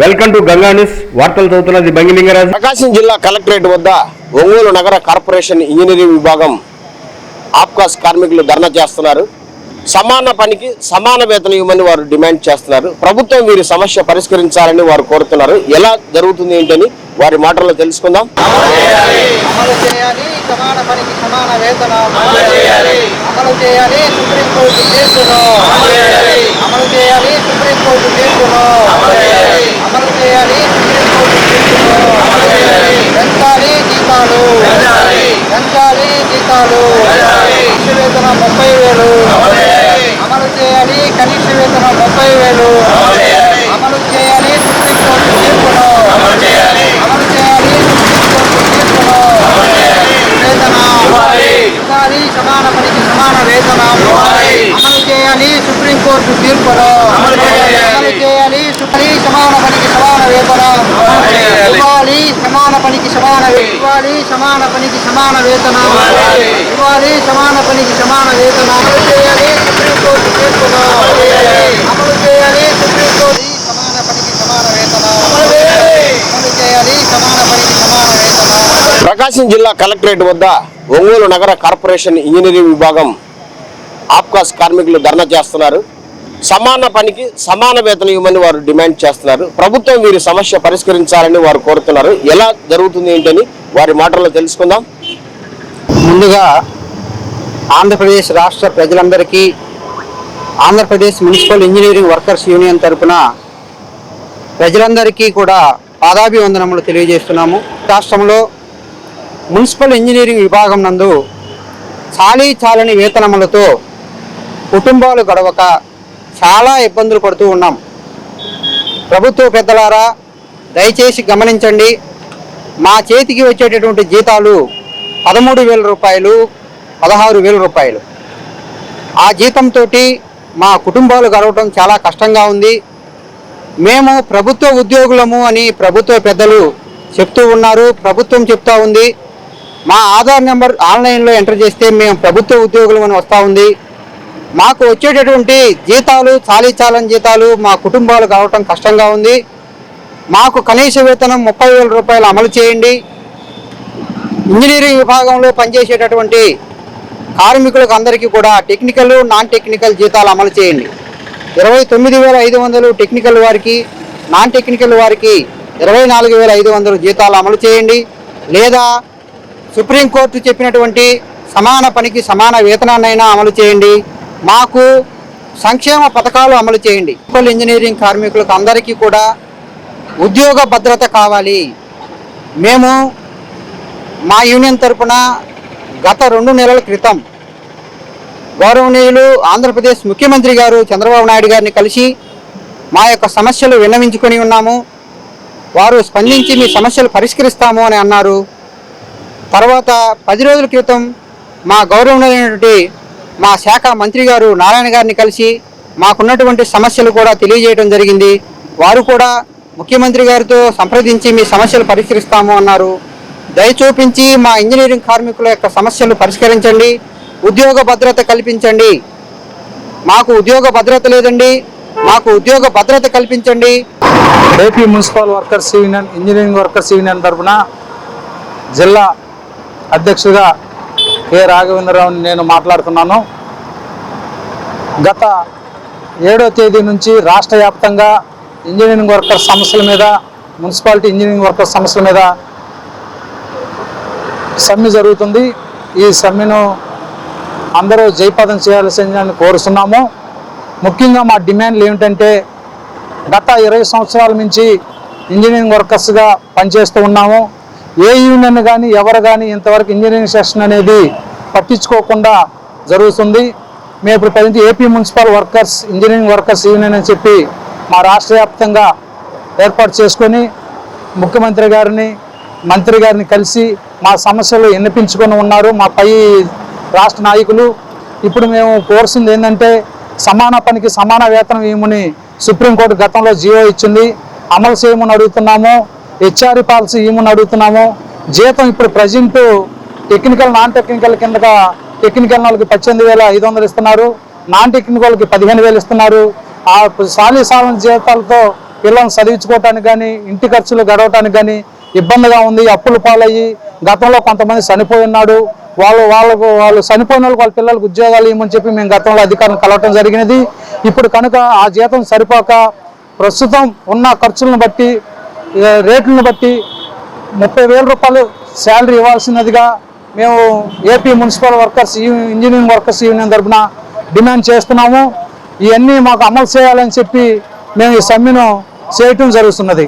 Welcome to Ganga news వార్తలు చదువుతున్నది బంగిలింగరాజు ప్రకాశం జిల్లా కలెక్టరేట్ వద్ద ఒంగోలు నగర కార్పొరేషన్ ఇంజనీరింగ్ విభాగం ఆప్కాస్ కార్మికులు ధర్నా చేస్తున్నారు. సమాన పనికి సమాన వేతనం ఇవ్వమని వారు డిమాండ్ చేస్తున్నారు. ప్రభుత్వం వీరి సమస్య పరిష్కరించాలని వారు కోరుతున్నారు. ఎలా జరుగుతుంది ఏంటని వారి మాటల్లో తెలుసుకుందాం. అమలు చేయాలి. సమాన పనికి సమాన వేతనం. అమలు చేయాలి. అమలు చేయాలి. సుప్రీంకోర్టు తీర్పును అమలు చేయాలి. అమలు చేయాలి. సుప్రీంకోర్టు తీర్పును అమలు చేయాలి చేయాలి చేయాలి పెంచాలి జీతాలు పెంచాలి జీతాలు కనీస వేతనం ముప్పై వేలు అమలు చేయాలి చేయాలి కనీస వేతనం ముప్పై వేలు అమలు చేయాలి అమలు చేయాలి సుప్రీంకోర్టు తీర్పును అమలు చేయాలి అమలు చేయాలి సుప్రీంకోర్టు తీర్పును అమలు చేయాలి వేతన ఇవ్వాలి సమాన పనికి సమాన వేతనం అమలు చేయాలి సుప్రీంకోర్టు తీర్పును అమలు చేయాలి అమలు చేయాలి సుప్రీం సమాన పనికి సమాన వేతనం ఇవ్వాలి సమాన పనికి సమాన ఇవ్వాలి సమాన పనికి సమాన వేతనం ఇవ్వాలి సమాన పనికి సమాన వేతనం అమలు చేయాలి సుప్రీంకోర్టు తీర్పును. అమలు చేయాలి. అమలు చేయాలి సుప్రీంకోర్టు సమాన పనికి సమాన వేతనం అమలు చేయాలి. సమాన పనికి సమాన వేతనం ప్రకాశం జిల్లా కలెక్టరేట్ వద్ద ఒంగోలు నగర కార్పొరేషన్ ఇంజనీరింగ్ విభాగం ఆప్కాస్ కార్మికులు ధర్నా చేస్తున్నారు. సమాన పనికి సమాన వేతనం ఇవ్వమని వారు డిమాండ్ చేస్తున్నారు. ప్రభుత్వం వీరి సమస్య పరిష్కరించాలని వారు కోరుతున్నారు. ఎలా జరుగుతుంది ఏంటని వారి మాటల్లో తెలుసుకుందాం. ముందుగా ఆంధ్రప్రదేశ్ రాష్ట్ర ప్రజలందరికీ Andhra Pradesh municipal engineering workers union తరఫున ప్రజలందరికీ కూడా పాదాభివందనములు తెలియజేస్తున్నాము. రాష్ట్రంలో మున్సిపల్ ఇంజనీరింగ్ విభాగం నందు చాలీ చాలని వేతనములతో కుటుంబాలు గడవక చాలా ఇబ్బందులు పడుతూ ఉన్నాం. ప్రభుత్వ పెద్దలారా దయచేసి గమనించండి మా చేతికి వచ్చేటటువంటి జీతాలు పదమూడు వేల రూపాయలు పదహారు వేల రూపాయలు. ఆ జీతంతో మా కుటుంబాలు గడవటం చాలా కష్టంగా ఉంది. మేము ప్రభుత్వ ఉద్యోగులము అని ప్రభుత్వ పెద్దలు చెప్తూ ఉన్నారు ప్రభుత్వం చెప్తా ఉంది. మా ఆధార్ నెంబర్ ఆన్లైన్లో ఎంటర్ చేస్తే మేము ప్రభుత్వ ఉద్యోగులం అని వస్తూ ఉంది. మాకు వచ్చేటటువంటి జీతాలు చాలీ జీతాలు మా కుటుంబాలు కావటం కష్టంగా ఉంది. మాకు కనీస వేతనం ముప్పై వేల రూపాయలు అమలు చేయండి. ఇంజనీరింగ్ విభాగంలో పనిచేసేటటువంటి కార్మికులకు అందరికీ కూడా టెక్నికల్ నాన్ టెక్నికల్ జీతాలు అమలు చేయండి. ఇరవై తొమ్మిది వేల ఐదు వందలు టెక్నికల్ వారికి నాన్ టెక్నికల్ వారికి ఇరవై నాలుగు వేల ఐదు వందలు జీతాలు అమలు చేయండి. లేదా సుప్రీంకోర్టు చెప్పినటువంటి సమాన పనికి సమాన వేతనాన్నైనా అమలు చేయండి. మాకు సంక్షేమ పథకాలు అమలు చేయండి. మున్సిపల్ ఇంజనీరింగ్ కార్మికులకు అందరికీ కూడా ఉద్యోగ భద్రత కావాలి. మేము మా యూనియన్ తరపున గత రెండు నెలల క్రితం గౌరవనీయులు ఆంధ్రప్రదేశ్ ముఖ్యమంత్రి గారు చంద్రబాబు నాయుడు గారిని కలిసి మా యొక్క సమస్యలు విన్నవించుకొని ఉన్నాము. వారు స్పందించి మీ సమస్యలు పరిష్కరిస్తాము అని అన్నారు. తర్వాత పది రోజుల క్రితం మా గౌరవనీయులైనటువంటి మా శాఖ మంత్రి గారు నారాయణ గారిని కలిసి మాకున్నటువంటి సమస్యలు కూడా తెలియజేయడం జరిగింది. వారు కూడా ముఖ్యమంత్రి గారితో సంప్రదించి మీ సమస్యలు పరిష్కరిస్తాము అన్నారు. దయ చూపించి మా ఇంజనీరింగ్ కార్మికుల యొక్క సమస్యలు పరిష్కరించండి. ఉద్యోగ భద్రత కల్పించండి. మాకు ఉద్యోగ భద్రత లేదండి. మాకు ఉద్యోగ భద్రత కల్పించండి. AP municipal workers union engineering workers union తరఫున జిల్లా అధ్యక్షుడిగా కె రాఘవేంద్రరావుని నేను మాట్లాడుతున్నాను గత ఏడో తేదీ నుంచి రాష్ట్ర వ్యాప్తంగా ఇంజనీరింగ్ వర్కర్స్ సమస్యల మీద మున్సిపాలిటీ ఇంజనీరింగ్ వర్కర్స్ సమస్యల మీద సమ్మె జరుగుతుంది. ఈ సమ్మెను అందరూ జయపదం చేయాల్సిందని కోరుతున్నాము. ముఖ్యంగా మా డిమాండ్లు ఏమిటంటే గత ఇరవై సంవత్సరాల నుంచి ఇంజనీరింగ్ వర్కర్స్గా పనిచేస్తూ ఉన్నాము. ఏ యూనియన్ కానీ ఎవరు కానీ ఇంతవరకు ఇంజనీరింగ్ సెషన్ అనేది పట్టించుకోకుండా జరుగుతుంది. మేము ఇప్పుడు present AP municipal workers engineering workers union అని చెప్పి మా రాష్ట్ర వ్యాప్తంగా ఏర్పాటు చేసుకొని ముఖ్యమంత్రి గారిని మంత్రి గారిని కలిసి మా సమస్యలు విన్నపించుకొని ఉన్నారు. మా పై రాష్ట్ర నాయకులు. ఇప్పుడు మేము కోరుసింది ఏంటంటే సమాన పనికి సమాన వేతనం ఇవ్వమని సుప్రీంకోర్టు గతంలో జీవో ఇచ్చింది. అమలు చేయమని అడుగుతున్నాము. హెచ్ఆర్ పాలసీ ఏమని అడుగుతున్నాము? జీతం ఇప్పుడు ప్రజెంట్ టెక్నికల్ నాన్ టెక్నికల్ కిందగా టెక్నికల్ వాళ్ళకి పద్దెనిమిది వేల ఐదు వందలు ఇస్తున్నారు. నాన్ టెక్నికల్ వాళ్ళకి పదిహేను వేలు ఇస్తున్నారు. ఆ సాలి సాలన జీతాలతో పిల్లల్ని చదివించుకోవటానికి కానీ ఇంటి ఖర్చులు గడవటానికి కానీ ఇబ్బందిగా ఉంది. అప్పులు పాలయ్యి గతంలో కొంతమంది చనిపోయి ఉన్నాడు వాళ్ళు వాళ్ళకు వాళ్ళు చనిపోయిన వాళ్ళకి వాళ్ళ పిల్లలకు ఉద్యోగాలు ఇవ్వమని చెప్పి మేము గతంలో అధికారులను కలవటం జరిగినది. ఇప్పుడు కనుక ఆ జీతం సరిపోక ప్రస్తుతం ఉన్న ఖర్చులను బట్టి రేట్లను బట్టి ముప్పై వేల రూపాయలు శాలరీ ఇవ్వాల్సినదిగా మేము AP municipal workers engineering workers union తరఫున డిమాండ్ చేస్తున్నాము. ఇవన్నీ మాకు అమలు చేయాలని చెప్పి మేము ఈ సమ్మెను చేయటం జరుగుతున్నది.